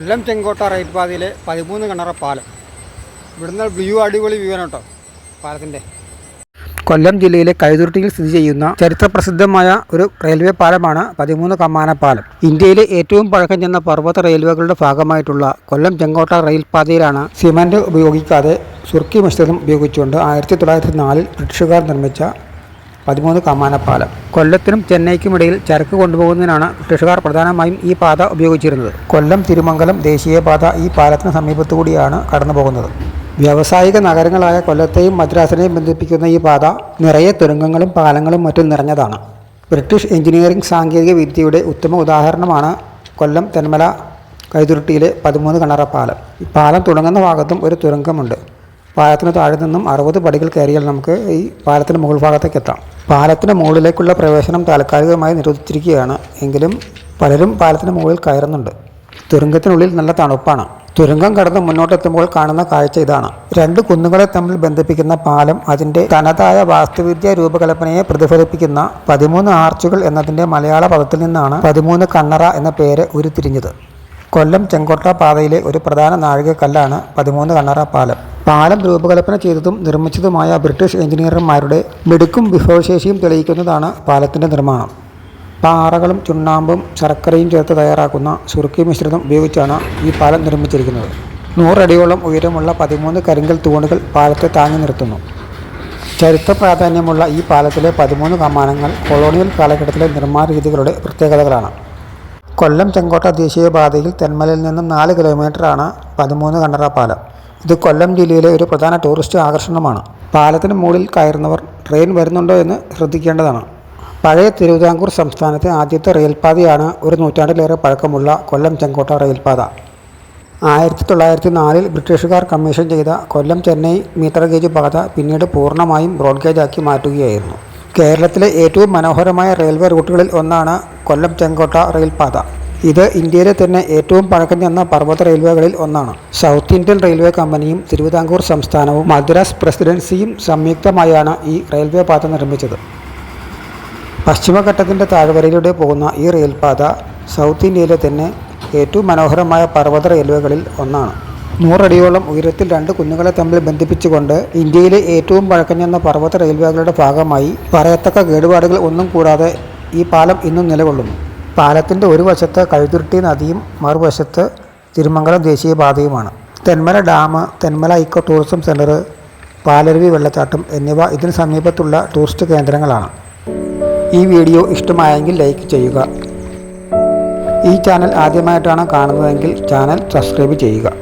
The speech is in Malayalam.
കൊല്ലം ചെങ്കോട്ട റൈറ്റ് പാതയിലെ പതിമൂന്ന് കിണറ പാലം. ഇവിടുന്ന് വ്യൂ അടിപൊളി വ്യൂ ആണ് കേട്ടോ പാലത്തിന്റെ കൊല്ലം ജില്ലയിലെ കൈതുരുട്ടിയിൽ സ്ഥിതി ചെയ്യുന്ന ചരിത്രപ്രസിദ്ധമായ ഒരു റെയിൽവേ പാലമാണ് പതിമൂന്ന് കമ്മാന പാലം. ഇന്ത്യയിലെ ഏറ്റവും പഴക്കം ചെന്ന പർവത റെയിൽവേകളുടെ ഭാഗമായിട്ടുള്ള കൊല്ലം ചെങ്കോട്ട റെയിൽ പാതയിലാണ് ഉപയോഗിക്കാതെ സുർക്കി മിശ്രിതം ഉപയോഗിച്ചുകൊണ്ട് ആയിരത്തി തൊള്ളായിരത്തി നാലിൽ ബ്രിട്ടീഷുകാർ നിർമ്മിച്ച പതിമൂന്ന് കമാനപ്പാലം. പാലം കൊല്ലത്തിനും ചെന്നൈക്കും ഇടയിൽ ചരക്ക് കൊണ്ടുപോകുന്നതിനാണ് ബ്രിട്ടീഷുകാർ പ്രധാനമായും ഈ പാത ഉപയോഗിച്ചിരുന്നത്. കൊല്ലം തിരുമംഗലം ദേശീയപാത ഈ പാലത്തിന് സമീപത്തു കൂടിയാണ് കടന്നു പോകുന്നത് വ്യാവസായിക നഗരങ്ങളായ കൊല്ലത്തെയും മദ്രാസിനെയും ബന്ധിപ്പിക്കുന്ന ഈ പാത നിറയെ തുരങ്കങ്ങളും പാലങ്ങളും മറ്റും നിറഞ്ഞതാണ്. ബ്രിട്ടീഷ് എഞ്ചിനീയറിംഗ് സാങ്കേതിക വിദ്യയുടെ ഉത്തമ ഉദാഹരണമാണ് കൊല്ലം തെന്മല കൈതുരുട്ടിയിലെ പതിമൂന്ന് കണറ പാലം. പാലം തുടങ്ങുന്ന ഭാഗത്തും ഒരു തുരങ്കമുണ്ട്. പാലത്തിന് താഴെ നിന്നും അറുപത് പടികൾ കയറിയാൽ നമുക്ക് ഈ പാലത്തിന്റെ മുകൾ ഭാഗത്തേക്ക് എത്താം. പാലത്തിന് മുകളിലേക്കുള്ള പ്രവേശനം താൽക്കാലികമായി നിരോധിച്ചിരിക്കുകയാണ്. എങ്കിലും പലരും പാലത്തിന് മുകളിൽ കയറുന്നുണ്ട്. തുരങ്കത്തിനുള്ളിൽ നല്ല തണുപ്പാണ്. തുരങ്കം കടന്ന് മുന്നോട്ടെത്തുമ്പോൾ കാണുന്ന കാഴ്ച ഇതാണ്. രണ്ട് കുന്നുകളെ തമ്മിൽ ബന്ധിപ്പിക്കുന്ന പാലം അതിന്റെ തനതായ വാസ്തുവിദ്യ രൂപകൽപ്പനയെ പ്രതിഫലിപ്പിക്കുന്ന പതിമൂന്ന് ആർച്ചുകൾ എന്നതിന്റെ മലയാള പദത്തിൽ നിന്നാണ് പതിമൂന്ന് കണ്ണറ എന്ന പേര് ഉരുത്തിരിഞ്ഞത്. കൊല്ലം ചെങ്കോട്ട പാതയിലെ ഒരു പ്രധാന നാഴികക്കല്ലാണ് പതിമൂന്ന് കണ്ണറ പാലം. പാലം രൂപകൽപ്പന ചെയ്തതും നിർമ്മിച്ചതുമായ ബ്രിട്ടീഷ് എഞ്ചിനീയർമാരുടെ മിടുക്കും വിഭവശേഷിയും തെളിയിക്കുന്നതാണ് പാലത്തിന്റെ നിർമ്മാണം. പാറകളും ചുണ്ണാമ്പും ശർക്കരയും ചേർത്ത് തയ്യാറാക്കുന്ന സുറുക്കി മിശ്രിതം ഉപയോഗിച്ചാണ് ഈ പാലം നിർമ്മിച്ചിരിക്കുന്നത്. നൂറടിയോളം ഉയരമുള്ള പതിമൂന്ന് കരിങ്കൽ തൂണുകൾ പാലത്തെ താങ്ങി നിർത്തുന്നു. ചരിത്ര പ്രാധാന്യമുള്ള ഈ പാലത്തിലെ പതിമൂന്ന് കമാനങ്ങൾ കൊളോണിയൽ കാലഘട്ടത്തിലെ നിർമ്മാണ രീതികളുടെ പ്രത്യേകതകളാണ്. കൊല്ലം ചെങ്കോട്ട ദേശീയപാതയിൽ തെന്മലയിൽ നിന്നും നാല് കിലോമീറ്ററാണ് പതിമൂന്ന് കണ്ണറ പാലം. ഇത് കൊല്ലം ജില്ലയിലെ ഒരു പ്രധാന ടൂറിസ്റ്റ് ആകർഷണമാണ്. പാലത്തിന് മുകളിൽ കയറുന്നവർ ട്രെയിൻ വരുന്നുണ്ടോ എന്ന് ശ്രദ്ധിക്കേണ്ടതാണ്. പഴയ തിരുവിതാംകൂർ സംസ്ഥാനത്തെ ആദ്യത്തെ റെയിൽപാതയാണ് ഒരു നൂറ്റാണ്ടിലേറെ പഴക്കമുള്ള കൊല്ലം ചെങ്കോട്ട റെയിൽപാത. ആയിരത്തി തൊള്ളായിരത്തി നാലിൽ ബ്രിട്ടീഷുകാർ കമ്മീഷൻ ചെയ്ത കൊല്ലം ചെന്നൈ മീറ്റർ ഗേജ് പാത പിന്നീട് പൂർണമായും ബ്രോഡ് ഗേജാക്കി മാറ്റുകയായിരുന്നു. കേരളത്തിലെ ഏറ്റവും മനോഹരമായ റെയിൽവേ റൂട്ടുകളിൽ ഒന്നാണ് കൊല്ലം ചെങ്കോട്ട റെയിൽപാത. ഇത് ഇന്ത്യയിലെ തന്നെ ഏറ്റവും പഴക്കം ചെന്ന പർവത റെയിൽവേകളിൽ ഒന്നാണ്. സൗത്ത് ഇന്ത്യൻ റെയിൽവേ കമ്പനിയും തിരുവിതാംകൂർ സംസ്ഥാനവും മദ്രാസ് പ്രസിഡൻസിയും സംയുക്തമായാണ് ഈ റെയിൽവേ പാത നിർമ്മിച്ചത്. പശ്ചിമഘട്ടത്തിന്റെ താഴ്വരയിലൂടെ പോകുന്ന ഈ റെയിൽപാത സൗത്ത് ഇന്ത്യയിലെ തന്നെ ഏറ്റവും മനോഹരമായ പർവത റെയിൽവേകളിൽ ഒന്നാണ്. നൂറടിയോളം ഉയരത്തിൽ രണ്ട് കുന്നുകളെ തമ്മിൽ ബന്ധിപ്പിച്ചുകൊണ്ട് ഇന്ത്യയിലെ ഏറ്റവും പഴക്കം ചെന്ന പർവത റെയിൽവേകളുടെ ഭാഗമായി പറയത്തക്ക കേടുപാടുകൾ ഒന്നും കൂടാതെ ഈ പാലം ഇന്നും നിലകൊള്ളുന്നു. പാലത്തിന്റെ ഒരു വശത്ത് കഴുതുരുട്ടി നദിയും മറുവശത്ത് Thirumangalam ദേശീയപാതയുമാണ്. Thenmala dam Thenmala eco tourism centre Palaruvi വെള്ളച്ചാട്ടം എന്നിവ ഇതിന് സമീപത്തുള്ള ടൂറിസ്റ്റ് കേന്ദ്രങ്ങളാണ്. ഈ വീഡിയോ ഇഷ്ടമായെങ്കിൽ ലൈക്ക് ചെയ്യുക. ഈ ചാനൽ ആദ്യമായിട്ടാണ് കാണുന്നതെങ്കിൽ ചാനൽ സബ്സ്ക്രൈബ് ചെയ്യുക.